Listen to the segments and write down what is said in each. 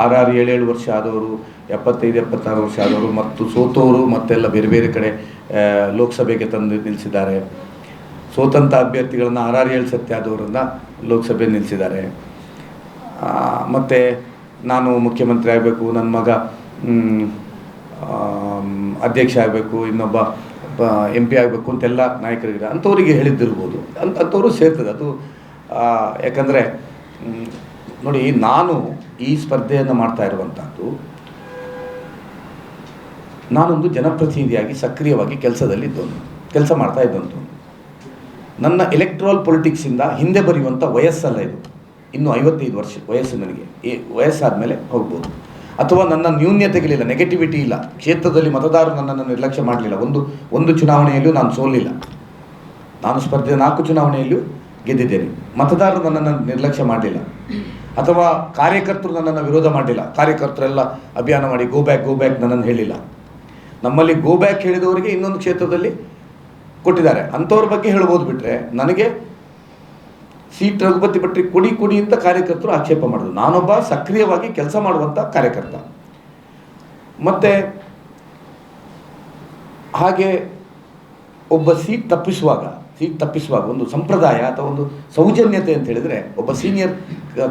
ಆರು ಆರು ಏಳು ವರ್ಷ ಆದವರು, ಎಪ್ಪತ್ತೈದು, ಎಪ್ಪತ್ತಾರು ವರ್ಷ ಆದವರು ಮತ್ತು ಸೋತವರು ಮತ್ತೆಲ್ಲ ಬೇರೆ ಬೇರೆ ಕಡೆ ಲೋಕಸಭೆಗೆ ತಂದು ನಿಲ್ಲಿಸಿದ್ದಾರೆ. ಸೋತಂಥ ಅಭ್ಯರ್ಥಿಗಳನ್ನು ಆರ್ ಆರು ಏಳು ಸತ್ಯ ಆದವರನ್ನು ಲೋಕಸಭೆ ನಿಲ್ಲಿಸಿದ್ದಾರೆ. ಮತ್ತು ನಾನು ಮುಖ್ಯಮಂತ್ರಿ ಆಗಬೇಕು, ನನ್ನ ಮಗ ಅಧ್ಯಕ್ಷ ಆಗಬೇಕು, ಇನ್ನೊಬ್ಬ ಎಂ ಪಿ ಆಗಬೇಕು ಅಂತೆಲ್ಲ ನಾಯಕರಿಗೆ ಅಂಥವರಿಗೆ ಹೇಳಿದ್ದಿರ್ಬೋದು. ಅಂತ ಅಂಥವರು ಸೇರ್ತದೆ. ಅದು ಯಾಕಂದರೆ ನೋಡಿ, ನಾನು ಈ ಸ್ಪರ್ಧೆಯನ್ನು ಮಾಡ್ತಾ ಇರುವಂಥದ್ದು ನಾನೊಂದು ಜನಪ್ರತಿನಿಧಿಯಾಗಿ ಸಕ್ರಿಯವಾಗಿ ಕೆಲಸದಲ್ಲಿ ಇದ್ದವನು ಕೆಲಸ ಮಾಡ್ತಾ ಇದ್ದಂತು ನನ್ನ ಎಲೆಕ್ಟ್ರಲ್ ಪೊಲಿಟಿಕ್ಸಿಂದ ಹಿಂದೆ ಬರೆಯುವಂಥ ವಯಸ್ಸಲ್ಲ ಇದು. ಇನ್ನು ಐವತ್ತೈದು ವರ್ಷ ವಯಸ್ಸು ನನಗೆ. ಈ ವಯಸ್ಸಾದ ಮೇಲೆ ಹೋಗ್ಬೋದು. ಅಥವಾ ನನ್ನ ನ್ಯೂನ್ಯತೆಗಳಿಲ್ಲ ನೆಗೆಟಿವಿಟಿ ಇಲ್ಲ. ಕ್ಷೇತ್ರದಲ್ಲಿ ಮತದಾರರು ನನ್ನನ್ನು ನಿರ್ಲಕ್ಷ್ಯ ಮಾಡಲಿಲ್ಲ. ಒಂದು ಒಂದು ಚುನಾವಣೆಯಲ್ಲೂ ನಾನು ಸೋಲಿಲ್ಲ. ನಾನು ಸ್ಪರ್ಧೆ ನಾಲ್ಕು ಚುನಾವಣೆಯಲ್ಲೂ ಗೆದ್ದಿದ್ದೇನೆ. ಮತದಾರರು ನನ್ನನ್ನು ನಿರ್ಲಕ್ಷ್ಯ ಮಾಡಲಿಲ್ಲ. ಅಥವಾ ಕಾರ್ಯಕರ್ತರು ನನ್ನನ್ನು ವಿರೋಧ ಮಾಡಲಿಲ್ಲ. ಕಾರ್ಯಕರ್ತರೆಲ್ಲ ಅಭಿಯಾನ ಮಾಡಿ ಗೋ ಬ್ಯಾಕ್ ಗೋ ಬ್ಯಾಕ್ ನನ್ನನ್ನು ಹೇಳಿಲ್ಲ. ನಮ್ಮಲ್ಲಿ ಗೋ ಬ್ಯಾಕ್ ಹೇಳಿದವರಿಗೆ ಇನ್ನೊಂದು ಕ್ಷೇತ್ರದಲ್ಲಿ ಕೊಟ್ಟಿದ್ದಾರೆ. ಅಂಥವ್ರ ಬಗ್ಗೆ ಹೇಳ್ಬೋದು ಬಿಟ್ಟರೆ ನನಗೆ ಸೀಟ್ ರಘುಪತಿ ಭಟ್ರಿಗೆ ಕೊಡಿ ಕೊಡಿ ಅಂತ ಕಾರ್ಯಕರ್ತರು ಆಕ್ಷೇಪ ಮಾಡಿದ್ರು. ನಾನೊಬ್ಬ ಸಕ್ರಿಯವಾಗಿ ಕೆಲಸ ಮಾಡುವಂಥ ಕಾರ್ಯಕರ್ತ. ಮತ್ತು ಹಾಗೆ ಒಬ್ಬ ಸೀಟ್ ತಪ್ಪಿಸುವಾಗ ಸೀಟ್ ತಪ್ಪಿಸುವಾಗ ಒಂದು ಸಂಪ್ರದಾಯ ಅಥವಾ ಒಂದು ಸೌಜನ್ಯತೆ ಅಂತ ಹೇಳಿದರೆ ಒಬ್ಬ ಸೀನಿಯರ್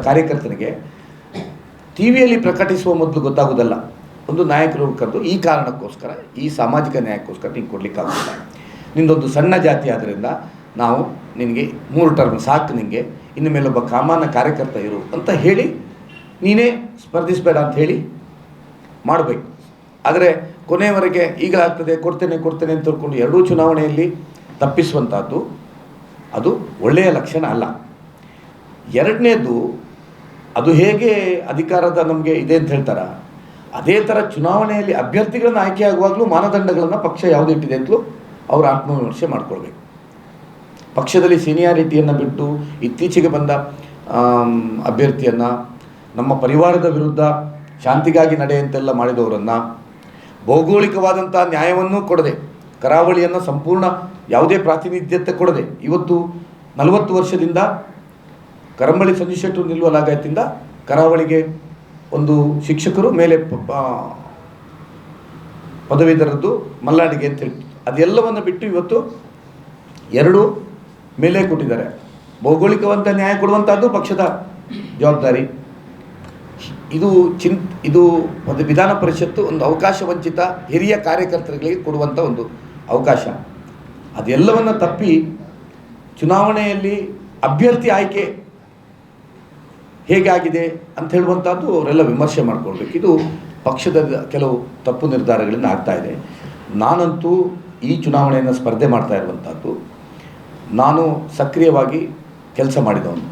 ಕಾರ್ಯಕರ್ತನಿಗೆ ಟಿ ವಿಯಲ್ಲಿ ಪ್ರಕಟಿಸುವ ಮೊದಲು ಗೊತ್ತಾಗೋದಲ್ಲ ಒಂದು ನಾಯಕರು ಕರೆದು ಈ ಕಾರಣಕ್ಕೋಸ್ಕರ, ಈ ಸಾಮಾಜಿಕ ನ್ಯಾಯಕ್ಕೋಸ್ಕರ ನಿಂಗೆ ಕೊಡಲಿಕ್ಕಾಗುತ್ತೆ ನಿಂದೊಂದು ಸಣ್ಣ ಜಾತಿ ಆದ್ದರಿಂದ ನಾವು ನಿನಗೆ ಮೂರು ಟರ್ಮ್ ಸಾಕು ನಿನಗೆ ಇನ್ನು ಮೇಲೆ ಒಬ್ಬ ಕಾಮಾನ್ಯ ಕಾರ್ಯಕರ್ತ ಇರು ಅಂತ ಹೇಳಿ ನೀನೇ ಸ್ಪರ್ಧಿಸಬೇಡ ಅಂತ ಹೇಳಿ ಮಾಡಬೇಕು. ಆದರೆ ಕೊನೆಯವರೆಗೆ ಈಗ ಆಗ್ತದೆ ಕೊಡ್ತೇನೆ ಕೊಡ್ತೇನೆ ಅಂತ ತಿಳ್ಕೊಂಡು ಎರಡೂ ಚುನಾವಣೆಯಲ್ಲಿ ತಪ್ಪಿಸುವಂಥದ್ದು ಅದು ಒಳ್ಳೆಯ ಲಕ್ಷಣ ಅಲ್ಲ. ಎರಡನೇದು ಅದು ಹೇಗೆ ಅಧಿಕಾರದ ನಮಗೆ ಇದೆ ಅಂತ ಹೇಳ್ತಾರ? ಅದೇ ಥರ ಚುನಾವಣೆಯಲ್ಲಿ ಅಭ್ಯರ್ಥಿಗಳನ್ನು ಆಯ್ಕೆ ಆಗುವಾಗಲೂ ಮಾನದಂಡಗಳನ್ನು ಪಕ್ಷ ಯಾವುದು ಇಟ್ಟಿದೆ ಅಂತಲೂ ಅವರು ಆತ್ಮವಿಮರ್ಶೆ ಮಾಡ್ಕೊಳ್ಬೇಕು. ಪಕ್ಷದಲ್ಲಿ ಸೀನಿಯಾರಿಟಿಯನ್ನು ಬಿಟ್ಟು ಇತ್ತೀಚೆಗೆ ಬಂದ ಅಭ್ಯರ್ಥಿಯನ್ನು ನಮ್ಮ ಪರಿವಾರದ ವಿರುದ್ಧ ಶಾಂತಿಗಾಗಿ ನಡೆಯಂತೆಲ್ಲ ಮಾಡಿದವರನ್ನು ಭೌಗೋಳಿಕವಾದಂಥ ನ್ಯಾಯವನ್ನು ಕೊಡದೆ ಕರಾವಳಿಯನ್ನು ಸಂಪೂರ್ಣ ಯಾವುದೇ ಪ್ರಾತಿನಿಧ್ಯತೆ ಕೊಡದೆ ಇವತ್ತು ನಲವತ್ತು ವರ್ಷದಿಂದ ಕರಂಬಳಿ ಸಂಜು ಶೆಟ್ಟರು ನಿಲ್ಲುವ ಲಾಗಾಯತಿಂದ ಕರಾವಳಿಗೆ ಒಂದು ಶಿಕ್ಷಕರು ಮೇಲೆ ಪದವೀಧರದ್ದು ಮಲ್ಲಾಡಿಗೆ ಅಂತ ಹೇಳಿ ಅದೆಲ್ಲವನ್ನು ಬಿಟ್ಟು ಇವತ್ತು ಎರಡು ಮೇಲೆ ಕೊಟ್ಟಿದ್ದಾರೆ. ಭೌಗೋಳಿಕವಂತ ನ್ಯಾಯ ಕೊಡುವಂಥದ್ದು ಪಕ್ಷದ ಜವಾಬ್ದಾರಿ. ಇದು ಚಿನ್, ಇದು ಒಂದು ವಿಧಾನ ಪರಿಷತ್ತು ಒಂದು ಅವಕಾಶ ವಂಚಿತ ಹಿರಿಯ ಕಾರ್ಯಕರ್ತರಿಗೆ ಕೊಡುವಂಥ ಒಂದು ಅವಕಾಶ. ಅದೆಲ್ಲವನ್ನು ತಪ್ಪಿ ಚುನಾವಣೆಯಲ್ಲಿ ಅಭ್ಯರ್ಥಿ ಆಯ್ಕೆ ಹೇಗಾಗಿದೆ ಅಂತ ಹೇಳುವಂಥದ್ದು ಅವರೆಲ್ಲ ವಿಮರ್ಶೆ ಮಾಡಿಕೊಳ್ಬೇಕು. ಇದು ಪಕ್ಷದ ಕೆಲವು ತಪ್ಪು ನಿರ್ಧಾರಗಳಿಂದ ಆಗ್ತಾ ಇದೆ. ನಾನಂತೂ ಈ ಚುನಾವಣೆಯನ್ನು ಸ್ಪರ್ಧೆ ಮಾಡ್ತಾ ಇರುವಂಥದ್ದು ನಾನು ಸಕ್ರಿಯವಾಗಿ ಕೆಲಸ ಮಾಡಿದವನು.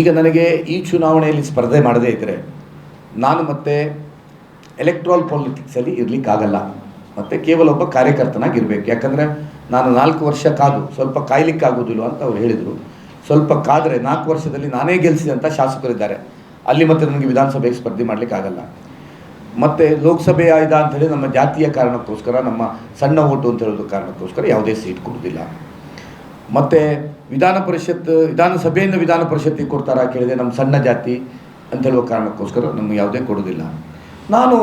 ಈಗ ನನಗೆ ಈ ಚುನಾವಣೆಯಲ್ಲಿ ಸ್ಪರ್ಧೆ ಮಾಡದೇ ಇದ್ದರೆ ನಾನು ಮತ್ತೆ ಎಲೆಕ್ಟ್ರಾಲ್ ಪಾಲಿಟಿಕ್ಸಲ್ಲಿ ಇರಲಿಕ್ಕಾಗಲ್ಲ. ಮತ್ತು ಕೇವಲ ಒಬ್ಬ ಕಾರ್ಯಕರ್ತನಾಗಿರ್ಬೇಕು. ಯಾಕಂದರೆ ನಾನು ನಾಲ್ಕು ವರ್ಷ ಕಾದು, ಸ್ವಲ್ಪ ಕಾಯ್ಲಿಕ್ಕಾಗೋದಿಲ್ಲ ಅಂತ ಅವ್ರು ಹೇಳಿದರು. ಸ್ವಲ್ಪ ಕಾದರೆ ನಾಲ್ಕು ವರ್ಷದಲ್ಲಿ ನಾನೇ ಗೆಲ್ಲಿಸಿದಂಥ ಶಾಸಕರಿದ್ದಾರೆ ಅಲ್ಲಿ ಮತ್ತೆ ನನಗೆ ವಿಧಾನಸಭೆಗೆ ಸ್ಪರ್ಧೆ ಮಾಡಲಿಕ್ಕಾಗಲ್ಲ ಮತ್ತು ಲೋಕಸಭೆ ಆಯ್ದ ಅಂಥೇಳಿ ನಮ್ಮ ಜಾತಿಯ ಕಾರಣಕ್ಕೋಸ್ಕರ, ನಮ್ಮ ಸಣ್ಣ ಓಟು ಅಂತ ಹೇಳೋದು ಕಾರಣಕ್ಕೋಸ್ಕರ ಯಾವುದೇ ಸೀಟ್ ಕೊಡೋದಿಲ್ಲ. ಮತ್ತು ವಿಧಾನ ಪರಿಷತ್, ವಿಧಾನಸಭೆಯಿಂದ ವಿಧಾನ ಪರಿಷತ್ತಿಗೆ ಕೊಡ್ತಾರಾ ಕೇಳಿದೆ ನಮ್ಮ ಸಣ್ಣ ಜಾತಿ ಅಂತ ಹೇಳುವ ಕಾರಣಕ್ಕೋಸ್ಕರ ನಮಗೆ ಯಾವುದೇ ಕೊಡೋದಿಲ್ಲ. ನಾನು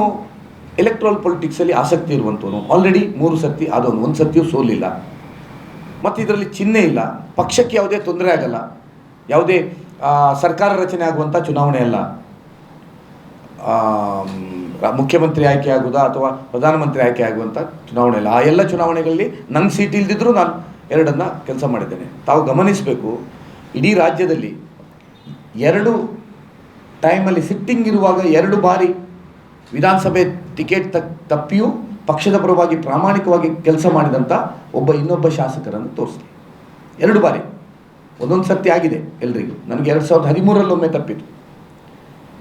ಎಲೆಕ್ಟ್ರಲ್ ಪೊಲಿಟಿಕ್ಸಲ್ಲಿ ಆಸಕ್ತಿ ಇರುವಂಥವನು ಆಲ್ರೆಡಿ ಮೂರು ಸತಿ ಅದೊಂದು ಒಂದು ಸತಿಯೂ ಸೋಲಿಲ್ಲ. ಮತ್ತು ಇದರಲ್ಲಿ ಚಿಹ್ನೆ ಇಲ್ಲ. ಪಕ್ಷಕ್ಕೆ ಯಾವುದೇ ತೊಂದರೆ ಆಗಲ್ಲ. ಯಾವುದೇ ಸರ್ಕಾರ ರಚನೆ ಆಗುವಂಥ ಚುನಾವಣೆ ಅಲ್ಲ. ಮುಖ್ಯಮಂತ್ರಿ ಆಯ್ಕೆ ಆಗುವುದಾ ಅಥವಾ ಪ್ರಧಾನಮಂತ್ರಿ ಆಯ್ಕೆ ಆಗುವಂಥ ಚುನಾವಣೆ ಅಲ್ಲ. ಆ ಎಲ್ಲ ಚುನಾವಣೆಗಳಲ್ಲಿ ನನ್ನ ಸೀಟ್ ಇಲ್ದಿದ್ರೂ ನಾನು ಎರಡನ್ನು ಕೆಲಸ ಮಾಡಿದ್ದೇನೆ. ತಾವು ಗಮನಿಸಬೇಕು, ಇಡೀ ರಾಜ್ಯದಲ್ಲಿ ಎರಡು ಟೈಮಲ್ಲಿ ಸಿಟ್ಟಿಂಗ್ ಇರುವಾಗ ಎರಡು ಬಾರಿ ವಿಧಾನಸಭೆ ಟಿಕೆಟ್ ತಕ್, ತಪ್ಪಿಯೂ ಪಕ್ಷದ ಪರವಾಗಿ ಪ್ರಾಮಾಣಿಕವಾಗಿ ಕೆಲಸ ಮಾಡಿದಂಥ ಒಬ್ಬ ಇನ್ನೊಬ್ಬ ಶಾಸಕರನ್ನು ತೋರಿಸ್ಲಿ. ಎರಡು ಬಾರಿ. ಒಂದೊಂದು ಸತ್ಯ ಆಗಿದೆ ಎಲ್ರಿಗೂ. ನನಗೆ ಎರಡು ಸಾವಿರದ ಹದಿಮೂರಲ್ಲೊಮ್ಮೆ ತಪ್ಪಿತು.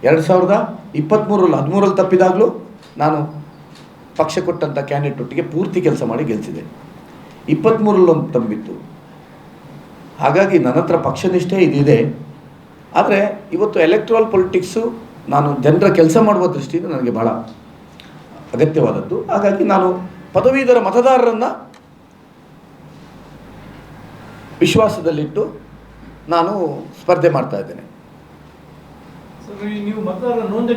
ಎರಡು ಸಾವಿರದ ಇಪ್ಪತ್ತ್ಮೂರಲ್ಲಿ ಹದಿಮೂರಲ್ಲಿ ತಪ್ಪಿದಾಗಲೂ ನಾನು ಪಕ್ಷ ಕೊಟ್ಟಂಥ ಕ್ಯಾಂಡಿಡೇಟ್ ಒಟ್ಟಿಗೆ ಪೂರ್ತಿ ಕೆಲಸ ಮಾಡಿ ಗೆಲ್ಲಿಸಿದೆ ಇಪ್ಪತ್ತ್ಮೂರಲ್ಲೊಂದು ತಂಬಿತ್ತು. ಹಾಗಾಗಿ ನನ್ನ ಹತ್ರ ಪಕ್ಷನಿಷ್ಠೆ ಇದಿದೆ. ಆದರೆ ಇವತ್ತು ಎಲೆಕ್ಟ್ರಲ್ ಪೊಲಿಟಿಕ್ಸು ನಾನು ಜನರ ಕೆಲಸ ಮಾಡುವ ದೃಷ್ಟಿಯಿಂದ ನನಗೆ ಬಹಳ ಅಗತ್ಯವಾದದ್ದು. ಹಾಗಾಗಿ ನಾನು ಪದವೀಧರ ಮತದಾರರನ್ನು ವಿಶ್ವಾಸದಲ್ಲಿಟ್ಟು ನಾನು ಸ್ಪರ್ಧೆ ಮಾಡ್ತಾ ಇದ್ದೇನೆ.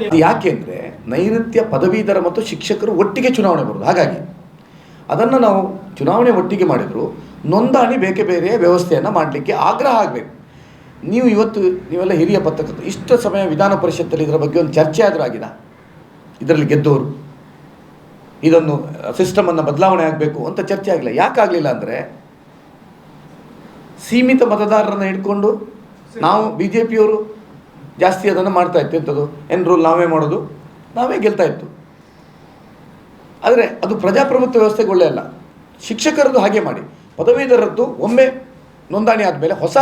ಯಾಕೆ ಯಾಕೆಂದರೆ ನೈಋತ್ಯ ಪದವೀಧರ ಮತ್ತು ಶಿಕ್ಷಕರು ಒಟ್ಟಿಗೆ ಚುನಾವಣೆ ಬರೋದು. ಹಾಗಾಗಿ ಅದನ್ನು ನಾವು ಚುನಾವಣೆ ಒಟ್ಟಿಗೆ ಮಾಡಿದರೂ ನೋಂದಣಿ ಬೇಕೆ ಬೇರೆ ವ್ಯವಸ್ಥೆಯನ್ನು ಮಾಡಲಿಕ್ಕೆ ಆಗ್ರಹ ಆಗಬೇಕು. ನೀವು ಇವತ್ತು ನೀವೆಲ್ಲ ಹಿರಿಯ ಪತ್ರಕರ್ತರು ಇಷ್ಟು ಸಮಯ ವಿಧಾನ ಪರಿಷತ್ತಲ್ಲಿ ಇದರ ಬಗ್ಗೆ ಒಂದು ಚರ್ಚೆ ಆದರೂ ಆಗಿದೆ ಇದರಲ್ಲಿ ಗೆದ್ದವರು, ಇದೊಂದು ಸಿಸ್ಟಮನ್ನು ಬದಲಾವಣೆ ಆಗಬೇಕು ಅಂತ ಚರ್ಚೆ ಆಗಲಿಲ್ಲ. ಯಾಕಾಗಲಿಲ್ಲ ಅಂದರೆ ಸೀಮಿತ ಮತದಾರರನ್ನು ಹಿಡ್ಕೊಂಡು ನಾವು ಬಿ ಜೆ ಪಿಯವರು ಜಾಸ್ತಿ ಅದನ್ನು ಮಾಡ್ತಾ ಇತ್ತು. ಎಂಥದ್ದು ಎನ್ರೋಲ್ ನಾವೇ ಮಾಡೋದು? ನಾವೇ ಗೆಲ್ತಾ ಇತ್ತು. ಆದರೆ ಅದು ಪ್ರಜಾಪ್ರಭುತ್ವ ವ್ಯವಸ್ಥೆಗೆ ಒಳ್ಳೆ ಅಲ್ಲ ಶಿಕ್ಷಕರದ್ದು ಹಾಗೆ ಮಾಡಿ. ಪದವೀಧರದ್ದು ಒಮ್ಮೆ ನೋಂದಣಿ ಆದಮೇಲೆ ಹೊಸ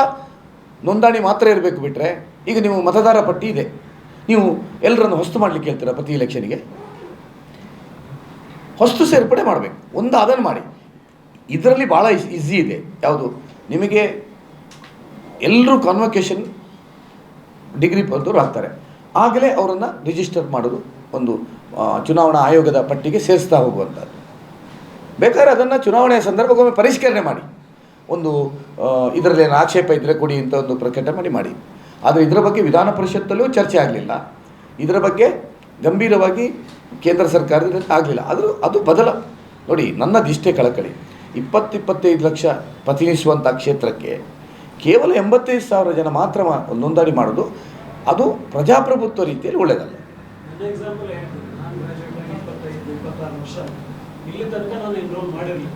ನೋಂದಣಿ ಮಾತ್ರ ಇರಬೇಕು ಬಿಟ್ಟರೆ ಈಗ ನೀವು ಮತದಾರ ಪಟ್ಟಿ ಇದೆ. ನೀವು ಎಲ್ಲರನ್ನು ಹೊಸ್ತು ಮಾಡಲಿಕ್ಕೆ ಹೇಳ್ತೀರಾ ಪ್ರತಿ ಎಲೆಕ್ಷನ್ಗೆ ಹೊಸ್ತು ಸೇರ್ಪಡೆ ಮಾಡಬೇಕು. ಒಂದು ಅದನ್ನು ಮಾಡಿ. ಇದರಲ್ಲಿ ಭಾಳ ಈಸಿ ಇದೆ. ಯಾವುದು? ನಿಮಗೆ ಎಲ್ಲರೂ ಕಾನ್ವೊಕೇಶನ್ ಡಿಗ್ರಿ ಪಡೆದವರು ಆಗ್ತಾರೆ. ಆಗಲೇ ಅವರನ್ನು ರಿಜಿಸ್ಟರ್ ಮಾಡೋದು ಒಂದು ಚುನಾವಣಾ ಆಯೋಗದ ಪಟ್ಟಿಗೆ ಸೇರಿಸ್ತಾ ಹೋಗುವಂಥದ್ದು. ಬೇಕಾದ್ರೆ ಅದನ್ನು ಚುನಾವಣೆಯ ಸಂದರ್ಭಕ್ಕೊಮ್ಮೆ ಪರಿಷ್ಕರಣೆ ಮಾಡಿ. ಒಂದು ಇದರಲ್ಲಿ ಏನು ಆಕ್ಷೇಪ ಇದ್ದರೆ ಕೊಡಿ ಅಂತ ಒಂದು ಪ್ರಕಟಣೆ ಮಾಡಿ ಮಾಡಿ. ಆದರೆ ಇದರ ಬಗ್ಗೆ ವಿಧಾನ ಪರಿಷತ್ತಲ್ಲೂ ಚರ್ಚೆ ಆಗಲಿಲ್ಲ. ಇದರ ಬಗ್ಗೆ ಗಂಭೀರವಾಗಿ ಕೇಂದ್ರ ಸರ್ಕಾರದಿಂದ ಆಗಲಿಲ್ಲ. ಆದರೂ ಅದು ಬದಲ. ನೋಡಿ ನನ್ನದಿಷ್ಟೇ ಕಳಕಳಿ. ಇಪ್ಪತ್ತು ಇಪ್ಪತ್ತೈದು ಲಕ್ಷ ಪ್ರತಿನಿಧಿಸುವಂಥ ಕ್ಷೇತ್ರಕ್ಕೆ ಕೇವಲ ಎಂಬತ್ತೈದು ಸಾವಿರ ಜನ ಮಾತ್ರ ನೋಂದಣಿ ಮಾಡೋದು, ಅದು ಪ್ರಜಾಪ್ರಭುತ್ವ ರೀತಿಯಲ್ಲಿ ಒಳ್ಳೆಯದಲ್ಲ. ನನ್ನ ಎಕ್ಸಾಂಪಲ್ ನಾನು ಇಪ್ಪತ್ತೈದು, ಇಪ್ಪತ್ತಾರು ವರ್ಷ. ಇಲ್ಲಿ ತನಕ ನಾನು ಎನ್ರೋಲ್ ಮಾಡಿರಲಿಲ್ಲ.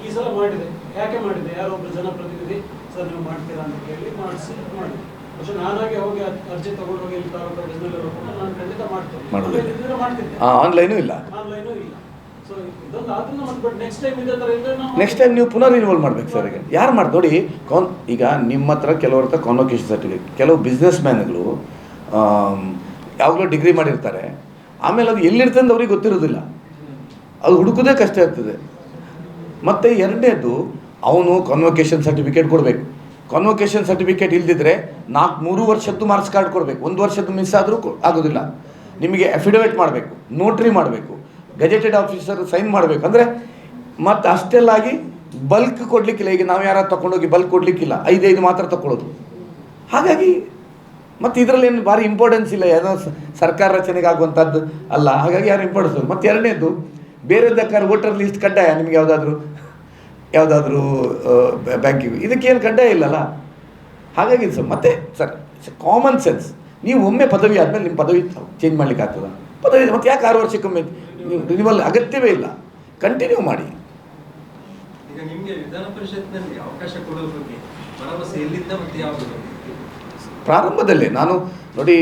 ಈ ಸಲ ಮಾಡಿದೆ ಯಾಕೆ ಮಾಡಿದೆ ಯಾರೋ ಒಬ್ಬರು ಜನಪ್ರತಿನಿಧಿ ಸರ್ ನೀವು ಮಾಡ್ತೀರಾ ಅಂತ ಕೇಳಿ ಮಾಡಿಸಿ ಮಾಡಿದೆ പക്ഷെ ನಾನಾಗಿ ಹೋಗಿ ಅರ್- ಅರ್ಜಿ ತಗೊಂಡು ಹೋಗಿ ಇಲ್ಲಿ ತಾಲೂಕು ಆಫೀಸ್ನಲ್ಲಿ ಹೋಗ್ಕೊಂಡು ನಾನು ಖಂಡಿತ ಮಾಡ್ತೇನೆ ಮಾಡೋದಿಲ್ಲ. ಆಮೇಲೆ ಇದ್ರೆ ಮಾಡ್ತಿದ್ದೆ ಆನ್ಲೈನೂ ಇಲ್ಲ ಆನ್ಲೈನು ಇಲ್ಲ ಸೊ ಇದೊಂದು ಆದ್ರೂ ಮತ್ತೆ ಬಟ್ ನೆಕ್ಸ್ಟ್ ಟೈಮ್ ಇದೇ ಥರ ಇದ್ರೆ ನಾವು ನೆಕ್ಸ್ಟ್ ಟೈಮ್ ನೀವು ಪುನರ್ ರಿನ್ಯೂವಲ್ ಮಾಡ್ಬೇಕು ಸರ್ ಈಗ ಯಾರು ಮಾಡಿ ನೋಡಿ ಕಾನ್ ಈಗ ನಿಮ್ಮ ಹತ್ರ ಕೆಲವ್ರ ಹತ್ರ ಕಾನ್ವೊಕೇಶನ್ ಸರ್ಟಿಫಿಕೇಟ್ ಕೆಲವು ಬಿಸ್ನೆಸ್ ಮ್ಯಾನ್ಗಳು ಯಾವಾಗಲೂ ಡಿಗ್ರಿ ಮಾಡಿರ್ತಾರೆ ಆಮೇಲೆ ಅದು ಎಲ್ಲಿರ್ತಂದು ಅಂತ ಅವ್ರಿಗೆ ಗೊತ್ತಿರೋದಿಲ್ಲ ಅದು ಹುಡುಕೋದೇ ಕಷ್ಟ ಇರ್ತದೆ ಮತ್ತು ಎರಡನೇದು, ಅವನು ಕಾನ್ವೊಕೇಶನ್ ಸರ್ಟಿಫಿಕೇಟ್ ಕೊಡಬೇಕು. ಕಾನ್ವೊಕೇಶನ್ ಸರ್ಟಿಫಿಕೇಟ್ ಇಲ್ದಿದ್ರೆ ನಾಲ್ಕು ಮೂರು ವರ್ಷದ್ದು ಮಾರ್ಕ್ಸ್ ಕಾರ್ಡ್ ಕೊಡಬೇಕು. ಒಂದು ವರ್ಷದ್ದು ಮಿಸ್ ಆದರೂ ಆಗೋದಿಲ್ಲ. ನಿಮಗೆ ಅಫಿಡವಿಟ್ ಮಾಡಬೇಕು ನೋಟ್ರಿ ಮಾಡಬೇಕು ಗೆಜೆಟೆಡ್ ಆಫೀಸರ್ ಸೈನ್ ಮಾಡಬೇಕು. ಅಂದರೆ ಮತ್ತು ಅಷ್ಟೆಲ್ಲಾಗಿ ಬಲ್ಕ್ ಕೊಡಲಿಕ್ಕಿಲ್ಲ. ಈಗ ನಾವು ಯಾರು ತೊಗೊಂಡೋಗಿ ಬಲ್ಕ್ ಕೊಡಲಿಕ್ಕಿಲ್ಲ. ಐದೈದು ಮಾತ್ರ ತಗೊಳ್ಳೋದು ಹಾಗಾಗಿ ಮತ್ತು ಇದರಲ್ಲಿ ಏನು ಭಾರಿ ಇಂಪಾರ್ಟೆನ್ಸ್ ಇಲ್ಲ. ಏನೋ ಸರ್ಕಾರ ರಚನೆಗೆ ಆಗುವಂಥದ್ದು ಅಲ್ಲ. ಹಾಗಾಗಿ ಯಾರು ಇಂಪಾರ್ಟೆನ್ಸ್ ಮತ್ತು ಎರಡನೇದು ಬೇರೆದಕ್ಕಾದ್ರೆ ವೋಟರ್ ಲಿಸ್ಟ್ ಕಡ್ಡಾಯ ನಿಮಗೆ ಯಾವುದಾದ್ರೂ? ಯಾವುದಾದ್ರೂ ಬ್ಯಾಂಕಿಗೆ. ಇದಕ್ಕೇನು ಕಡ್ಡಾಯ ಇಲ್ಲಲ್ಲ? ಹಾಗಾಗಿ ಸರ್ ಮತ್ತೆ ಸರ್ ಇಟ್ಸ್ ಕಾಮನ್ ಸೆನ್ಸ್ ನೀವು ಒಮ್ಮೆ ಪದವಿ ಆದಮೇಲೆ ನಿಮ್ಮ ಪದವಿ ಚೇಂಜ್ ಮಾಡ್ಲಿಕ್ಕೆ ಆಗ್ತದ? ಪದವಿ ಮತ್ತೆ ಯಾಕೆ ಆರು ವರ್ಷಕ್ಕೊಮ್ಮೆ ರಿನಿವಲ್ ಅಗತ್ಯವೇ ಇಲ್ಲ? ಕಂಟಿನ್ಯೂ ಮಾಡಿ. ಪ್ರಾರಂಭದಲ್ಲೇ ನಾನು ನೋಡಿ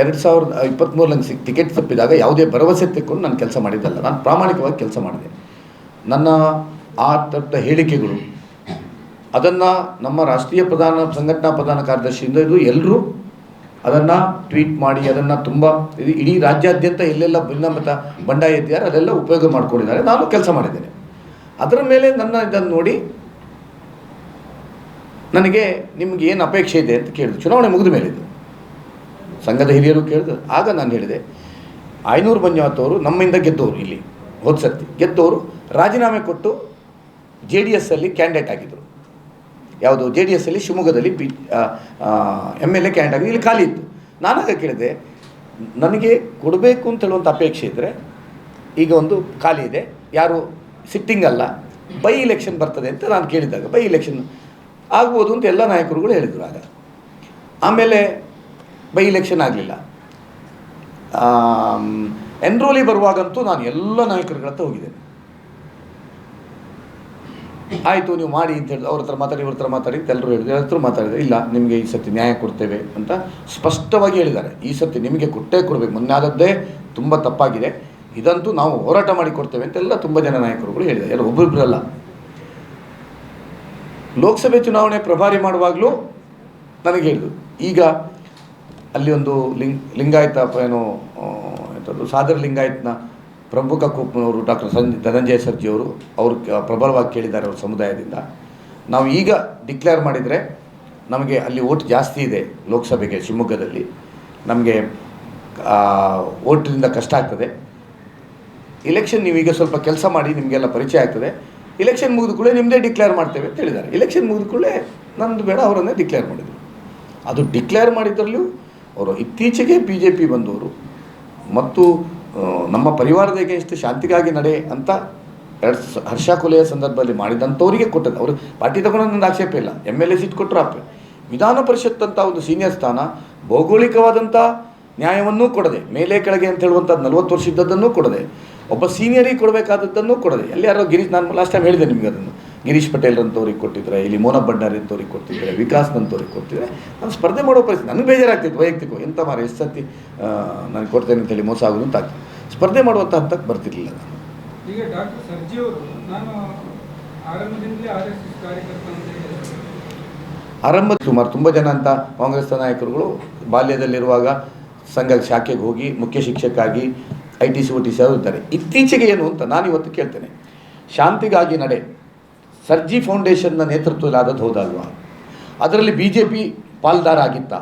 ಎರಡು ಸಾವಿರದ ಇಪ್ಪತ್ತ್ಮೂರು ನಂಗೆ ಸಿಕ್ ಟಿಕೆಟ್ ತಪ್ಪಿದಾಗ ಯಾವುದೇ ಭರವಸೆ ತೆಕ್ಕೊಂಡು ನಾನು ಕೆಲಸ ಮಾಡಿದ್ದಲ್ಲ. ನಾನು ಪ್ರಾಮಾಣಿಕವಾಗಿ ಕೆಲಸ ಮಾಡಿದೆ. ನನ್ನ ಆ ತಟ್ಟ ಹೇಳಿಕೆಗಳು, ಅದನ್ನು ನಮ್ಮ ರಾಷ್ಟ್ರೀಯ ಪ್ರಧಾನ ಸಂಘಟನಾ ಪ್ರಧಾನ ಕಾರ್ಯದರ್ಶಿಯಿಂದ ಇದು ಎಲ್ಲರೂ ಅದನ್ನು ಟ್ವೀಟ್ ಮಾಡಿ, ಅದನ್ನು ತುಂಬ ಇದು ಇಡೀ ರಾಜ್ಯಾದ್ಯಂತ ಎಲ್ಲೆಲ್ಲ ಭಿನ್ನಮತ ಬಂಡಾಯ ಇದೆಯಾರೆ ಅದೆಲ್ಲ ಉಪಯೋಗ ಮಾಡಿಕೊಂಡಿದ್ದಾರೆ. ನಾನು ಕೆಲಸ ಮಾಡಿದ್ದೇನೆ. ಅದರ ಮೇಲೆ ನನ್ನ ಇದನ್ನು ನೋಡಿ ನನಗೆ ನಿಮಗೆ ಏನು ಅಪೇಕ್ಷೆ ಇದೆ ಅಂತ ಕೇಳಿದ್ರು. ಚುನಾವಣೆ ಮುಗಿದ ಮೇಲೆ ಇದು ಸಂಘದ ಹಿರಿಯರು ಕೇಳಿದ್ರು. ಆಗ ನಾನು ಹೇಳಿದೆ, ಐನೂರು ಮಂಜುನಾಥ್ ನಮ್ಮಿಂದ ಗೆದ್ದವರು ಇಲ್ಲಿ, ಹೋದ ಸರ್ತಿ. ಗೆದ್ದವರು ರಾಜೀನಾಮೆ ಕೊಟ್ಟು ಜೆ ಡಿ ಎಸ್ಸಲ್ಲಿ ಕ್ಯಾಂಡಿಡೇಟ್ ಆಗಿದ್ದರು ಯಾವುದು? ಜೆ ಡಿ ಎಸ್ಸಲ್ಲಿ ಶಿವಮೊಗ್ಗದಲ್ಲಿ P M L A candidate ಆಗಿ ಇಲ್ಲಿ ಖಾಲಿ ಇತ್ತು. ನಾನಾಗ ಕೇಳಿದೆ, ನನಗೆ ಕೊಡಬೇಕು ಅಂತ ಹೇಳುವಂಥ ಅಪೇಕ್ಷೆ ಇದ್ದರೆ ಈಗ ಒಂದು ಖಾಲಿ ಇದೆ. ಯಾರು? ಸಿಟ್ಟಿಂಗ್ ಅಲ್ಲ. ಬೈ ಇಲೆಕ್ಷನ್ ಬರ್ತದೆ ಅಂತ ನಾನು ಕೇಳಿದಾಗ ಬೈ ಇಲೆಕ್ಷನ್ ಆಗ್ಬೋದು ಅಂತ ಎಲ್ಲ ನಾಯಕರುಗಳು ಹೇಳಿದರು ಆಗ. ಆಮೇಲೆ ಬೈ ಇಲೆಕ್ಷನ್ ಆಗಲಿಲ್ಲ. ಎನ್ರೋಲಿ ಬರುವಾಗಂತೂ ನಾನು ಎಲ್ಲ ನಾಯಕರುಗಳ ಹತ್ರ ಹೋಗಿದ್ದೇನೆ ಆಯಿತು, ನೀವು ಮಾಡಿ ಅಂತ ಹೇಳಿದ್ರು ಅವ್ರ ಹತ್ರ ಮಾತಾಡಿ, ಇವ್ರ ಹತ್ರ ಮಾತಾಡಿ ಅಂತ ಎಲ್ಲರೂ ಹೇಳಿದ್ರು. ಎಲ್ಲರೂ ಮಾತಾಡಿದ್ರು, ಇಲ್ಲ, ನಿಮಗೆ ಈ ಸತಿ ನ್ಯಾಯ ಕೊಡ್ತೇವೆ ಅಂತ ಸ್ಪಷ್ಟವಾಗಿ ಹೇಳಿದ್ದಾರೆ. ಈ ಸತಿ ನಿಮಗೆ ಕೊಟ್ಟೇ ಕೊಡಬೇಕು. ಮೊನ್ನೆ ತುಂಬ ತಪ್ಪಾಗಿದೆ. ಇದಂತೂ ನಾವು ಹೋರಾಟ ಮಾಡಿ ಕೊಡ್ತೇವೆ ಅಂತೆಲ್ಲ ತುಂಬ ಜನ ನಾಯಕರುಗಳು ಹೇಳಿದ್ದಾರೆ. ಎಲ್ಲ ಒಬ್ಬೊಬ್ಬರಲ್ಲ ಲೋಕಸಭೆ ಚುನಾವಣೆ ಪ್ರಭಾರಿ ಮಾಡುವಾಗಲೂ ನನಗೆ ಹೇಳಿದ್ರು. ಈಗ ಅಲ್ಲಿ ಒಂದು ಲಿಂಗ್, ಲಿಂಗಾಯತ ಏನು ಎಂಥದ್ದು, ಸಾದರ ಲಿಂಗಾಯತ್ನ ಪ್ರಮುಖ ಕುಪ್ಪನವರು ಡಾಕ್ಟರ್ ಸಂಜಯ್ ಧನಂಜಯ ಸರ್ಜಿಯವರು, ಅವರು ಪ್ರಬಲವಾಗಿ ಕೇಳಿದ್ದಾರೆ ಅವ್ರ ಸಮುದಾಯದಿಂದ. ನಾವು ಈಗ ಡಿಕ್ಲೇರ್ ಮಾಡಿದರೆ ನಮಗೆ ಅಲ್ಲಿ ಓಟ್ ಜಾಸ್ತಿ ಇದೆ ಲೋಕಸಭೆಗೆ, ಶಿವಮೊಗ್ಗದಲ್ಲಿ. ನಮಗೆ ಓಟ್ರಿಂದ ಕಷ್ಟ ಆಗ್ತದೆ. ಇಲೆಕ್ಷನ್ ನೀವೀಗ ಸ್ವಲ್ಪ ಕೆಲಸ ಮಾಡಿ ನಿಮಗೆಲ್ಲ ಪರಿಚಯ ಆಗ್ತದೆ. ಇಲೆಕ್ಷನ್ ಮುಗಿದ ಕೂಡಲೇ ನಿಮ್ಮದೇ ಡಿಕ್ಲೇರ್ ಮಾಡ್ತೇವೆ ಅಂತ ಹೇಳಿದ್ದಾರೆ. ಇಲೆಕ್ಷನ್ ಮುಗಿದ ಕೂಡಲೇ ನಂದು ಬೇಡ, ಅವರನ್ನೇ ಡಿಕ್ಲೇರ್ ಮಾಡಿದರು. ಅದು ಡಿಕ್ಲೇರ್ ಮಾಡಿದ್ರಲ್ಲೂ ಅವರು ಇತ್ತೀಚೆಗೆ ಬಿ ಜೆ ಪಿ ಬಂದವರು. ಮತ್ತು ನಮ್ಮ ಪರಿವಾರದ ಎಷ್ಟು ಶಾಂತಿಗಾಗಿ ನಡೆ ಅಂತ ಎರಡು ಹರ್ಷ ಕೊಲೆಯ ಸಂದರ್ಭದಲ್ಲಿ ಮಾಡಿದಂಥವರಿಗೆ ಕೊಟ್ಟದ್ದು. ಅವರು ಪಾರ್ಟಿ ತಗೊಂಡು ನನ್ನ ಆಕ್ಷೇಪ ಇಲ್ಲ. ಎಂ ಎಲ್ ಎ ಸೀಟ್ ಕೊಟ್ಟರು ಅಪ್ಪ ವಿಧಾನ ಪರಿಷತ್ ಅಂತ ಒಂದು ಸೀನಿಯರ್ ಸ್ಥಾನ ಭೌಗೋಳಿಕವಾದಂಥ ನ್ಯಾಯವನ್ನೂ ಕೊಡದೆ, ಮೇಲೆ ಕೆಳಗೆ ಅಂತ ಹೇಳುವಂಥದ್ದು ನಲ್ವತ್ತು ವರ್ಷ ಇದ್ದದ್ದನ್ನು ಕೊಡದೆ, ಒಬ್ಬ ಸೀನಿಯರಿಗೆ ಕೊಡಬೇಕಾದದ್ದನ್ನು ಕೊಡದೆ, ಎಲ್ಲಿ ಯಾರೋ ಗಿರೀಶ್ ನಾನು ಲಾಸ್ಟ್ ಟೈಮ್ ಹೇಳಿದೆ ನಿಮಗೆ ಅದನ್ನು. ಗಿರೀಶ್ ಪಟೇಲ್ ಅಂತವ್ರಿಗೆ ಕೊಟ್ಟಿದ್ರೆ ಇಲ್ಲಿ ಮೋನ ಭಂಡಾರಿ ಅಂತವ್ರಿಗೆ ಕೊಟ್ಟಿದ್ರೆ ವಿಕಾಸ್ ಅಂತವ್ರಿಗೆ ಕೊಟ್ಟಿದ್ರೆ ನಾನು ಸ್ಪರ್ಧೆ ಮಾಡೋ ಪರಿಸ್ಥಿತಿ ನನಗೆ ಬೇಜಾರಾಗ್ತಿತ್ತು ವೈಯಕ್ತಿಕ ಎಂತ ಮಾರ ಎಷ್ಟು ಸತಿ ನಾನು ಕೊಡ್ತೇನೆ ಅಂತೇಳಿ ಮೋಸ ಆಗೋದು ಅಂತ ಆಗ್ತದೆ ಸ್ಪರ್ಧೆ ಮಾಡುವಂಥ ಹಂತಕ್ಕೆ ಬರ್ತಿರ್ಲಿಲ್ಲ ನಾನು. ಈಗ ಡಾಕ್ಟರ್ ಸರ್ಜಿ ಅವರು ನಾನು ಆರಂಭದಿಂದಲೇ ಆರ್ ಎಸ್ ಎಸ್ ಕಾರ್ಯಕರ್ತ ಅಂತ ಆರಂಭ ಸುಮಾರು ತುಂಬ ಜನ ಅಂತ ಕಾಂಗ್ರೆಸ್ ನಾಯಕರುಗಳು ಬಾಲ್ಯದಲ್ಲಿರುವಾಗ ಸಂಘ ಶಾಖೆಗೆ ಹೋಗಿ ಮುಖ್ಯ ಶಿಕ್ಷಕಾಗಿ I T C O T C ಇದ್ದಾರೆ. ಇತ್ತೀಚೆಗೆ ಏನು ಅಂತ ನಾನು ಇವತ್ತು ಕೇಳ್ತೇನೆ. ಶಾಂತಿಗಾಗಿ ನಡೆ ಸರ್ಜಿ ಫೌಂಡೇಶನ್ನ ನೇತೃತ್ವದಲ್ಲಿ ಆದದ್ದು ಹೌದಲ್ವಾ? ಅದರಲ್ಲಿ ಬಿ ಜೆ ಪಿ ಪಾಲ್ದಾರ ಆಗಿತ್ತ.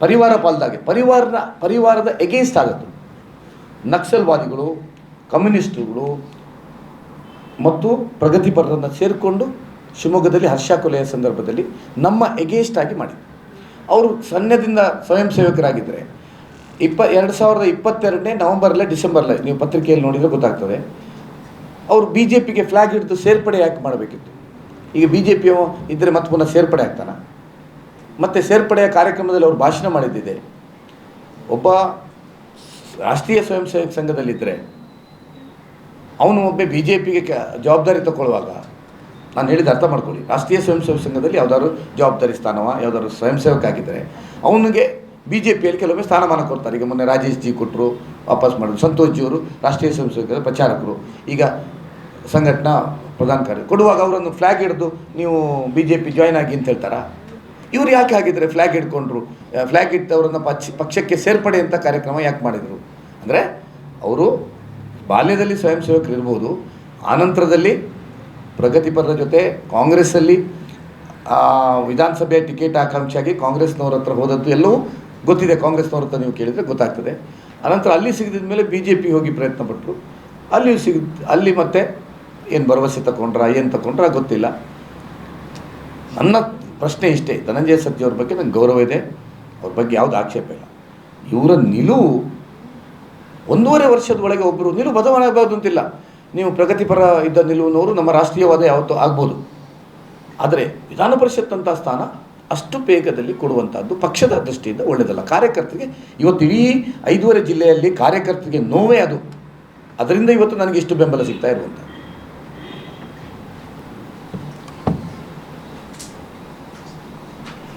ಪರಿವಾರ ಪಾಲ್ದಾಗೆ. ಪರಿವಾರನ, ಪರಿವಾರದ ಎಗೇನ್ಸ್ಟ್ ಆಗದ್ದು ನಕ್ಸಲ್ವಾದಿಗಳು, ಕಮ್ಯುನಿಸ್ಟ್ಗಳು ಮತ್ತು ಪ್ರಗತಿಪರರನ್ನು ಸೇರಿಕೊಂಡು ಶಿವಮೊಗ್ಗದಲ್ಲಿ ಹರ್ಷ ಕೊಲೆಯ ಸಂದರ್ಭದಲ್ಲಿ ನಮ್ಮ ಎಗೇನ್ಸ್ಟ್ ಆಗಿ ಮಾಡಿದ್ರು. ಅವರು ಸೈನ್ಯದಿಂದ ಸ್ವಯಂ ಸೇವಕರಾಗಿದ್ದರೆ ಇಪ್ಪ, ಎರಡು ಸಾವಿರದ ಇಪ್ಪತ್ತೆರಡನೇ ನವಂಬರಲ್ಲೇ ಡಿಸೆಂಬರ್ಲೇ, ನೀವು ಪತ್ರಿಕೆಯಲ್ಲಿ ನೋಡಿದರೆ ಗೊತ್ತಾಗ್ತದೆ. ಅವರು ಬಿ ಜೆ ಪಿಗೆ ಫ್ಲ್ಯಾಗ್ ಹಿಡಿದು ಸೇರ್ಪಡೆ ಯಾಕೆ ಮಾಡಬೇಕಿತ್ತು? ಈಗ ಬಿ ಜೆ ಪಿಯು ಇದ್ದರೆ ಮತ್ತೆ ಪುನಃ ಸೇರ್ಪಡೆ ಆಗ್ತಾನೆ? ಮತ್ತು ಸೇರ್ಪಡೆಯ ಕಾರ್ಯಕ್ರಮದಲ್ಲಿ ಅವರು ಭಾಷಣ ಮಾಡಿದ್ದಿದೆ. ಒಬ್ಬ ರಾಷ್ಟ್ರೀಯ ಸ್ವಯಂ ಸೇವಕ ಸಂಘದಲ್ಲಿದ್ದರೆ ಅವನು ಒಬ್ಬ ಬಿ ಜೆ ಪಿಗೆ ಕ, ಜವಾಬ್ದಾರಿ ತಗೊಳ್ಳುವಾಗ ನಾನು ಹೇಳಿದ ಅರ್ಥ ಮಾಡ್ಕೊಳ್ಳಿ. ರಾಷ್ಟ್ರೀಯ ಸ್ವಯಂ ಸೇವಕ ಸಂಘದಲ್ಲಿ ಯಾವುದಾದ್ರು ಜವಾಬ್ದಾರಿ ಸ್ಥಾನವ, ಯಾವುದಾದ್ರು ಸ್ವಯಂ ಸೇವಕ ಆಗಿದ್ದರೆ ಅವನಿಗೆ ಬಿ ಜೆ ಪಿಯಲ್ಲಿ ಕೆಲವೊಮ್ಮೆ ಸ್ಥಾನಮಾನ ಕೊಡ್ತಾರೆ. ಈಗ ಮೊನ್ನೆ ರಾಜೇಶ್ ಜಿ ಕೊಟ್ಟರು ವಾಪಸ್ ಮಾಡಿದ್ರು. ಸಂತೋಷ್ ಜಿಯವರು ರಾಷ್ಟ್ರೀಯ ಸ್ವಯಂ ಸೇವಕರ ಪ್ರಚಾರಕರು. ಈಗ ಸಂಘಟನಾ ಪ್ರಧಾನ ಕಾರ್ಯ, ಕೊಡುವಾಗ ಅವರನ್ನು ಫ್ಲ್ಯಾಗ್ ಹಿಡಿದು ನೀವು ಬಿ ಜೆ ಪಿ ಜಾಯ್ನ್ ಆಗಿ ಅಂತ ಹೇಳ್ತಾರಾ? ಇವ್ರು ಯಾಕೆ ಹಾಗಿದ್ರೆ ಫ್ಲ್ಯಾಗ್ ಹಿಡ್ಕೊಂಡ್ರು? ಫ್ಲ್ಯಾಗ್ ಇಟ್ಟವರನ್ನ ಪಕ್ಷ, ಪಕ್ಷಕ್ಕೆ ಸೇರ್ಪಡೆ ಅಂತ ಕಾರ್ಯಕ್ರಮ ಯಾಕೆ ಮಾಡಿದರು? ಅಂದರೆ ಅವರು ಬಾಲ್ಯದಲ್ಲಿ ಸ್ವಯಂ ಸೇವಕರು ಇರ್ಬೋದು, ಆನಂತರದಲ್ಲಿ ಪ್ರಗತಿಪರರ ಜೊತೆ ಕಾಂಗ್ರೆಸ್ಸಲ್ಲಿ ವಿಧಾನಸಭೆಯ ಟಿಕೆಟ್ ಆಕಾಂಕ್ಷಿಯಾಗಿ ಕಾಂಗ್ರೆಸ್ನವ್ರ ಹತ್ರ ಹೋದದ್ದು ಎಲ್ಲವೂ ಗೊತ್ತಿದೆ. ಕಾಂಗ್ರೆಸ್ನವ್ರ ಹತ್ರ ನೀವು ಕೇಳಿದರೆ ಗೊತ್ತಾಗ್ತದೆ. ಅನಂತರ ಅಲ್ಲಿ ಸಿಗದಿದ ಮೇಲೆ ಬಿ ಜೆ ಪಿ ಹೋಗಿ ಪ್ರಯತ್ನ ಪಟ್ಟರು ಅಲ್ಲಿ ಸಿಗ, ಅಲ್ಲಿ ಮತ್ತೆ ಏನು ಭರವಸೆ ತಗೊಂಡ್ರ ಏನು ತಗೊಂಡ್ರ ಗೊತ್ತಿಲ್ಲ. ನನ್ನ ಪ್ರಶ್ನೆ ಇಷ್ಟೇ, ಧನಂಜಯ ಸತ್ಯ ಅವ್ರ ಬಗ್ಗೆ ನಂಗೆ ಗೌರವ ಇದೆ, ಅವ್ರ ಬಗ್ಗೆ ಯಾವುದು ಆಕ್ಷೇಪ ಇಲ್ಲ. ಇವರ ನಿಲುವು ಒಂದೂವರೆ ವರ್ಷದ ಒಳಗೆ ಒಬ್ಬರು ನಿಲುವು ಬದಲಾಗಬಹುದು ಅಂತಿಲ್ಲ. ನೀವು ಪ್ರಗತಿಪರ ಇದ್ದ ನಿಲುವಿನವರು ನಮ್ಮ ರಾಷ್ಟ್ರೀಯವಾದ ಯಾವತ್ತು ಆಗ್ಬೋದು. ಆದರೆ ವಿಧಾನ ಪರಿಷತ್ ಅಂತ ಸ್ಥಾನ ಅಷ್ಟು ಬೇಗದಲ್ಲಿ ಕೊಡುವಂಥದ್ದು ಪಕ್ಷದ ದೃಷ್ಟಿಯಿಂದ ಒಳ್ಳೆಯದಲ್ಲ ಕಾರ್ಯಕರ್ತರಿಗೆ ಇವತ್ತು ಇಡೀ ಐದೂವರೆ ಜಿಲ್ಲೆಯಲ್ಲಿ ಕಾರ್ಯಕರ್ತರಿಗೆ ನೋವೇ ಅದು. ಅದರಿಂದ ಇವತ್ತು ನನಗೆ ಇಷ್ಟು ಬೆಂಬಲ ಸಿಗ್ತಾ ಇರುವಂಥದ್ದು.